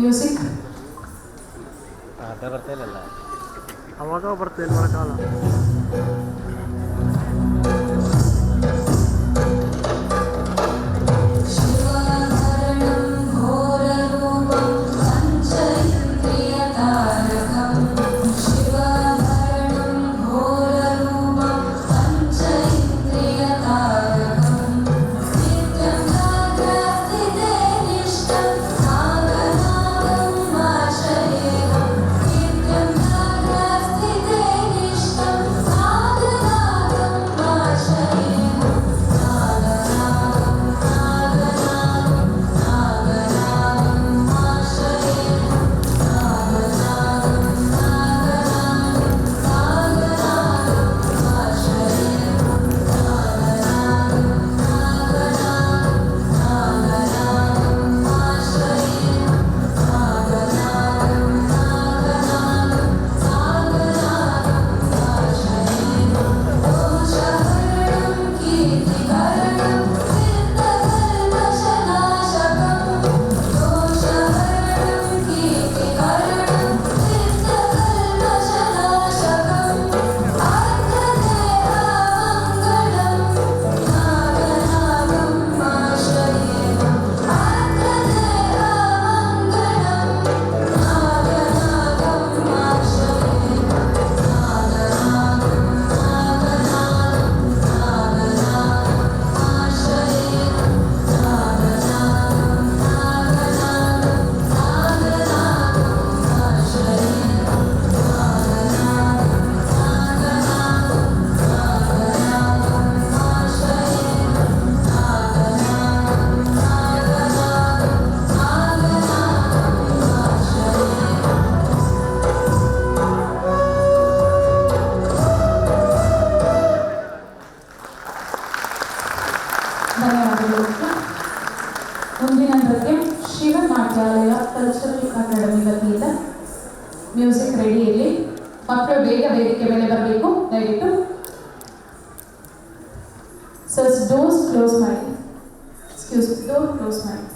Music ಅದೇ ಬರ್ತಾ ಇಲ್ಲಲ್ಲ. ಅವಾಗ ಮುಂದಿನ ನೃತ್ಯ ಶಿವನಾಟ್ಯಾಲಯ ಕಲ್ಚರಲ್ ಅಕಾಡೆಮಿ ವತಿಯಿಂದ ಮ್ಯೂಸಿಕ್ ರೆಡಿಯಲ್ಲಿ ಮಕ್ಕಳು ಬೇಗ ವೇದಿಕೆ ಮೇಲೆ ಬರಬೇಕು. ದಯವಿಟ್ಟು ಸರ್ ಡೋರ್ಸ್ ಕ್ಲೋಸ್ ಮಾಡಿ. ಎಕ್ಸ್ಕ್ಯೂಸ್ ಡೋರ್ ಕ್ಲೋಸ್ ಮಾಡಿ.